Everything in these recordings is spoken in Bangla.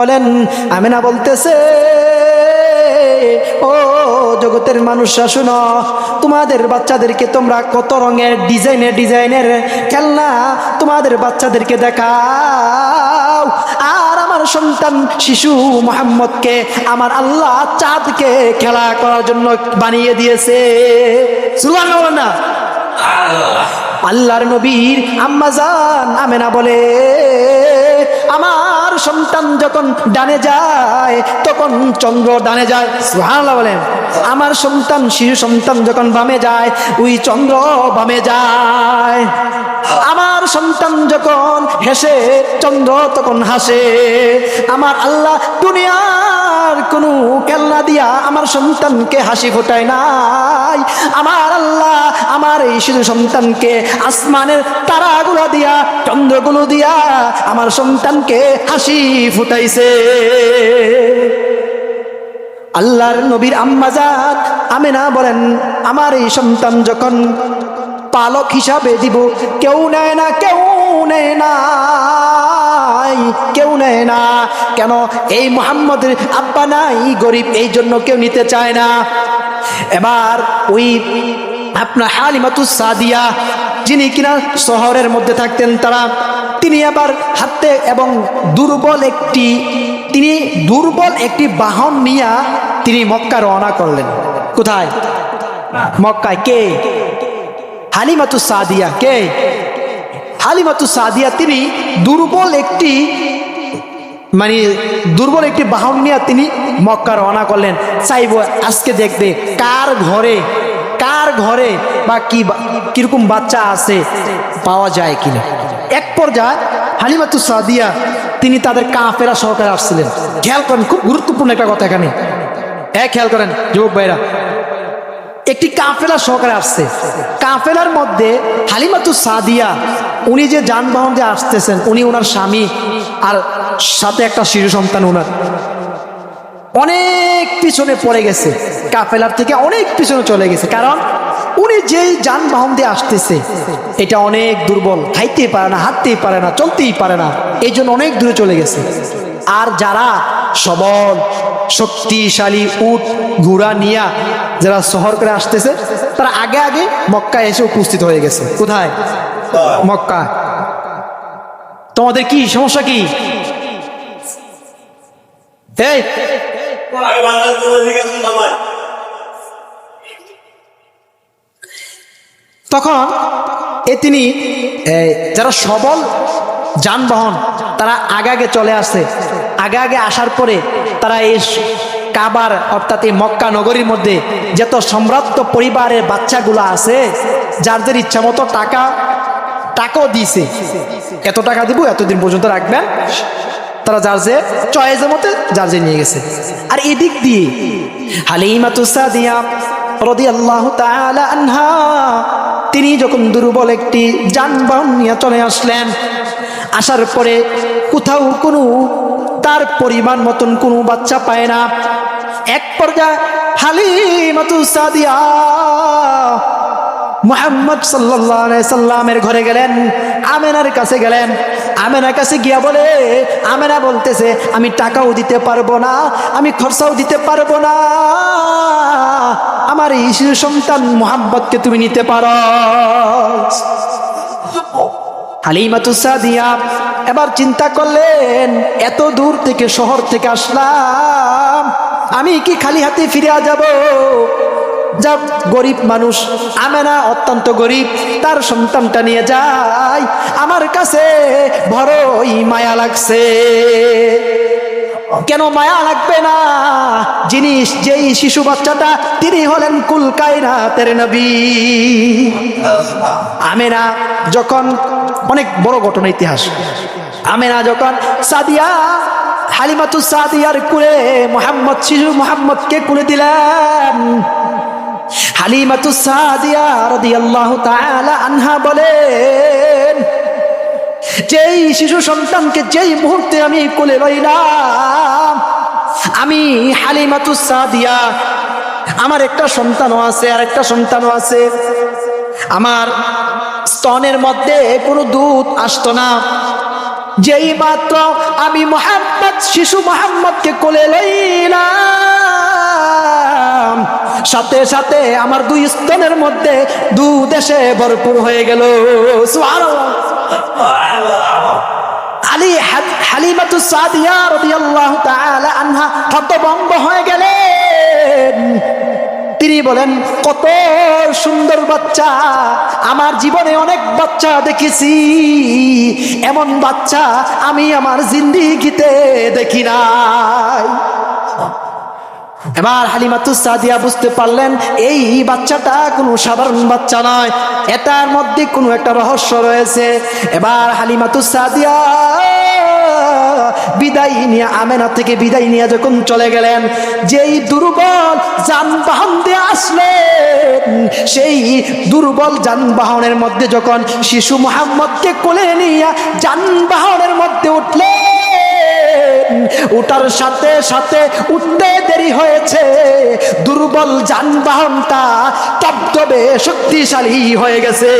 বলেন, আমিনা বলতেছে, ও জগতের মানুষরা শুনো তোমাদের বাচ্চাদেরকে তোমরা কত রঙের ডিজাইনের ডিজাইনের খেলনা তোমাদের বাচ্চাদেরকে দেখাও। আর আমার সন্তান শিশু মোহাম্মদকে, আমার আল্লাহ চাঁদকে খেলা করার জন্য বানিয়ে দিয়েছে। বলেন না আল্লাহর নবীর আম্মাজান আমেনা বলে, আমার সন্তান যখন ডানে যায়, তখন চন্দ্র ডানে যায়। সুবহানাল্লাহ বলেন। আমার সন্তান, শিশু সন্তান যখন বামে যায়, ওই চন্দ্র বামে যায়। আমার সন্তান যখন হেসে, চন্দ্র তখন হাসে। আমার আল্লাহ দুনিয়ার কোনো খেলনা দিয়া আমার সন্তানকে হাসি ফোটায় নাই। আমার আল্লাহ আমার এই শিশু সন্তানকে আসমানের তারাগুলো দিয়া, চন্দ্রগুলো দিয়া আমার সন্তানকে হাসি ফুটাইছে। আল্লাহর নবীর আম্মাজাদ আমেনা বলেন, আমার এই সন্তান যখন পালক হিসাবে দিব, কেউ নেয় না, কেউ নেয় না কেউ নেয় না। কেন? এই মোহাম্মদের আব্বা নাই গরিব, এই জন্য কেউ নিতে চায় না। এবার ওই আপনার হালিমাতু সাদিয়া, যিনি কিনা শহরের মধ্যে থাকতেন তারা, তিনি আবার হাতে এবং দুর্বল একটি, তিনি দুর্বল একটি বাহন নিয়া তিনি মক্কা রওনা করলেন। কোথায়? মক্কায় কে? হালিমাতু সাদিয়া কে? হালিমাতু সাদিয়া তিনি দুর্বল একটি মানে দুর্বল একটি বাহন নিয়ে তিনি মক্কা রওনা করলেন। চাইব আজকে দেখবে কার ঘরে কার ঘরে বা কি কীরকম বাচ্চা আছে পাওয়া যায় কিনা? এক পর্যায়ে হালিমাতু সাদিয়া, তিনি তাদের কাফেরা সহকারে আসছিলেন। খেয়াল করেন, খুব গুরুত্বপূর্ণ একটা কথা এখানে। এক খেয়াল করেন, যুবক ভাইরা। একটি কাফেলা সহকারে আসছে। কাফেলার মধ্যে হালিমাতু সাদিয়া, উনি যে যানবাহন দিয়ে আসতেছেন, উনি ওনার স্বামী আর সাথে একটা শিশু সন্তান ওনার। অনেক পিছনে পড়ে গেছে। কাফেলার থেকে অনেক পিছনে চলে গেছে। কারণ উনি যেই যানবাহন দিয়ে আসতেছে, এটা অনেক দুর্বল। খাইতেই পারে না, হাঁটতেই পারে না, চলতেই পারে না। এই জন্য অনেক দূরে চলে গেছে। আর যারা সবল, শক্তিশালী উট, ঘোড়া নিয়া যারা শহর করে আসতেছে, তারা আগে আগে মক্কা এসে উপস্থিত হয়ে গেছে। কোথায়? মক্কা। তোমাদের কি, সমস্যা কি? এই তখন এ তিনি যারা সবল যানবাহন, তারা আগে আগে চলে আসে। আগে আগে আসার পরে তারা এই কাবার, অর্থাৎ এই মক্কা নগরীর মধ্যে যত সম্রাপ্ত পরিবারের বাচ্চাগুলো আছে যাদের ইচ্ছা মতো টাকা, টাকাও দিয়েছে। এত টাকা দিব, এতদিন পর্যন্ত রাখবেন? তারা যার যে চয়েসের মতে যার যে নিয়ে গেছে। আর এদিক দিয়ে হালিমাতুসাদিয়া রাদিয়াল্লাহু তাআলা আনহা, তিনি যখন দুর্বল একটি যানবাহন নিয়ে চলে আসলেন, আসার পরে কোথাও কোনো তার পরিমাণ মতন কোনো বাচ্চা পায় না। এক পর্যায়ে হালিমাতুসাদিয়া মুহাম্মদ সাল্লামের ঘরে গেলেন, আমেনার কাছে গেলেন। আমেনার কাছে গিয়া বলে, আমেনা বলতেছে, আমি টাকাও দিতে পারব না, আমি খরচাও দিতে পারব না। আমার এই সন্তান মোহাম্মদকে তুমি নিতে পারো। এবার চিন্তা করলেন, এত দূর থেকে শহর থেকে আসলাম, আমি কি খালি হাতে ফিরে যাব? যা গরিব মানুষ, আমেনা অত্যন্ত গরিব, তার সন্তানটা নিয়ে যায়। আমার কাছে বড়ই মায়া লাগছে। কেন মায়া লাগবে না? জিনিস যেই শিশু বাচ্চাটা, তিনি হলেন কুলকায়নাতের নবী। আমেনা যখন অনেক বড় ঘটনা ইতিহাস। আমেনা যখন সাদিয়া হালিমাতু সাদিয়ার কুলে মোহাম্মদ, শিশু মোহাম্মদকে কুলে দিলেন। হালিমাতু সাদিয়া রাদিয়াল্লাহু তাআলা আনহা বলেন, যেই শিশু সন্তানকে যেই মুহূর্তে আমি কোলে লইলাম, আমি হালিমাতু সাদিয়া, আমার একটা সন্তানও আছে, আর একটা সন্তানও আছে। আমার স্তনের মধ্যে কোনো দুধ আসতো না। যেই মাত্র আমি মোহাম্মদ, শিশু মোহাম্মদকে কোলে লইলাম সাথে সাথে আমার দুই স্তনের মধ্যে দু দেশে ভরপুর হয়ে গেল। আলী হালিমাতু সাদিয়া রাদিয়াল্লাহু তাআলা আনহা হতভম্ব হয়ে গেলেন। তিনি বলেন, কত সুন্দর বাচ্চা, আমার জীবনে অনেক বাচ্চা দেখেছি। এমন বাচ্চা আমি আমার জিন্দিগিতে দেখি নাই। এবার হালিমাতু সাদিয়া বুঝতে পারলেন, এই বাচ্চাটা কোনো সাধারণ বাচ্চা নয়, এটার মধ্যে কোনো একটা রহস্য রয়েছে। এবার হালিমাতু সাদিয়া বিদায় নিয়ে, আমেনা থেকে বিদায় নিয়ে যখন চলে গেলেন, যেই দুর্বল যানবাহন দিয়ে আসলেন, সেই দুর্বল যানবাহনের মধ্যে যখন শিশু মোহাম্মদকে কোলে নিয়ে উঠলেন উঠার সাথে সাথে উঠতে দেরি হয়েছে। দুর্বল যানবাহনটা তপ্তবে শক্তিশালী হয়ে গেছে।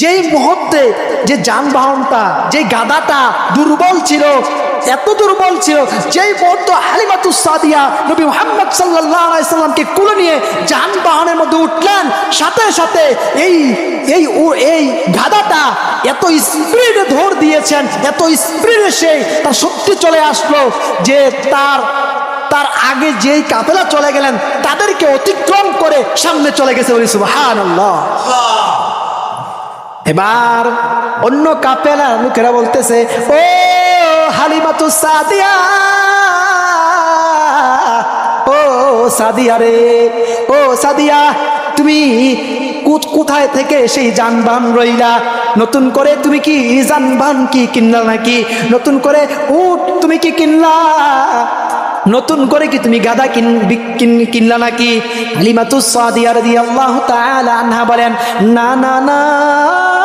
যেই মুহূর্তে যে যানবাহনটা, যে গাদাটা দুর্বল ছিল এত দুর্বল ছিল যেই মুহূর্ত হালিমাতু সাদিয়া নবী মোহাম্মদ আলাইহি সাল্লামকে কুলে নিয়ে যানবাহনের মধ্যে উঠলেন সাথে সাথে এই এই এই গাদাটা এত স্পিডে ধর দিয়েছেন এত স্পিডে সে তার শক্তি চলে আসলো যে তার তার আগে যেই কাফেলা চলে গেলেন তাদেরকে অতিক্রম করে সামনে চলে গেছে বলি সুবহানাল্লাহ। এবার অন্য কাপেলা লোকেরা বলতেছে ও হালিমাতু সাদিয়া। ও সাদিয়া রে, ও সাদিয়া, তুমি কোথায় থেকে সেই যানবাহন রইলা? নতুন করে তুমি কি যানবাহন কি কিনলা নাকি? নতুন করে উট তুমি কি কিনলা? নতুন করে কি তুমি গাদা কিন কিন- কিনলা নাকি? হালিমাতু সাদিয়া রাদিয়াল্লাহু তাআলা আনহা বলেন, না না না।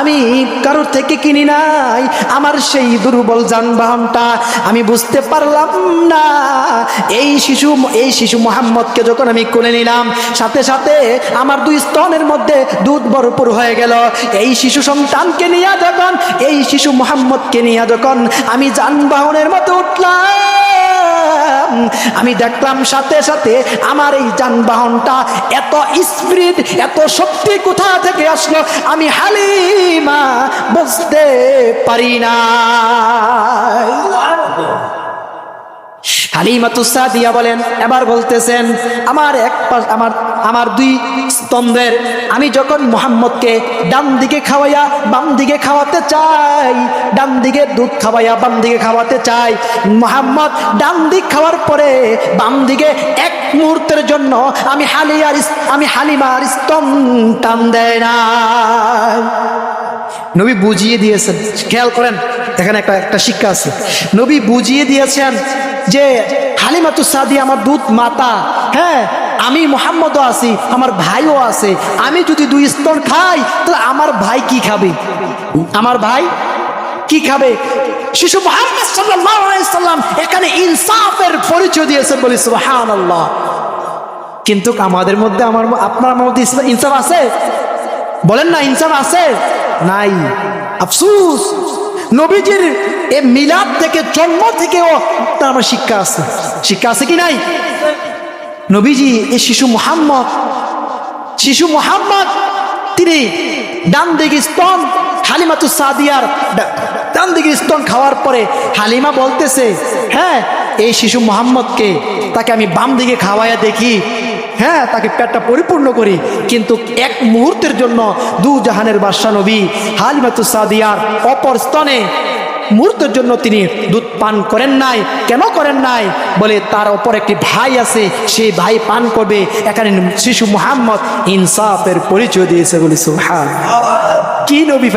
আমি কারোর থেকে কিনি নাই। আমার সেই দুর্বল যানবাহনটা আমি বুঝতে পারলাম না। এই শিশু এই শিশু মোহাম্মদকে যখন আমি কোলে নিলাম, সাথে সাথে আমার দুই স্তনের মধ্যে দুধ ভরপুর হয়ে গেল। এই শিশু সন্তানকে নিয়ে যখন, এই শিশু মোহাম্মদকে নিয়ে যখন আমি যানবাহনের মতো উঠলাম আমি দেখলাম সাথে সাথে আমার এই যানবাহনটা এত স্পিড, এত শক্তি কোথা থেকে আসলো আমি হালিমা বুঝতে পারি না হালিমাতু সাদিয়া বলেন, এবার বলতেছেন, আমার এক পাশ আমার আমার দুই স্তম্ভের, আমি যখন মোহাম্মদকে ডান দিকে খাওয়াইয়া বাম দিকে খাওয়াতে চাই ডান দিকে দুধ খাওয়াইয়া বাম দিকে খাওয়াতে চাই, মোহাম্মদ ডান দিক খাওয়ার পরে বাম দিকে এক মুহূর্তের জন্য আমি হালিয়ার আমি হালিমার স্তম্ভ দেয় না। নবী বুঝিয়ে দিয়েছেন, খেয়াল করেন, এখানে একটা একটা শিক্ষা আছে। নবী বুঝিয়ে দিয়েছেন যে হালিমাতু সাদি আমার দুধ মাতা হ্যাঁ আমি মোহাম্মদও আছি, আমার ভাইও আছে, আমি যদি দুই স্তর খাই, তাহলে আমার ভাই কি খাবে? আমার ভাই কি খাবে? শিশু মোহাম্মদ সাল্লাম এখানে ইনসাফের পরিচয় দিয়েছেন বলি সুবহানাল্লাহ। কিন্তু আমাদের মধ্যে আমার আপনার আমার মধ্যে ইনসাফ আছে? বলেন না, ইনসাফ আছে? নাই। আফসুস। নবীজির এ মিলাদ থেকে, জন্ম থেকেও তার আমার শিক্ষা আছে। শিক্ষা আছে কি নাই? নবীজি, এ শিশু মোহাম্মদ। শিশু মোহাম্মদ, তিনি ডান দিকে স্তন হালিমাতু সাদিয়ার ডান দিকে স্তন খাওয়ার পরে হালিমা বলতেছে হ্যাঁ এই শিশু মোহাম্মদকে তাকে আমি বাম দিকে খাওয়াইয়া দেখি। হ্যাঁ তাকে পেটটা পরিপূর্ণ করি। কিন্তু এক মুহূর্তের জন্য দু জাহানের বাদশা নবী হালিমাতু সাদিয়ার অপর স্তনে মুহূর্তের জন্য তিনি দুধ পান করেন নাই। কেন করেন নাই? বলে তার ওপর একটি ভাই আছে সেই ভাই পান করবে। এখানে শিশু মোহাম্মদ ইনসাফের পরিচয় দিয়েছে বলে সুহান কি নবী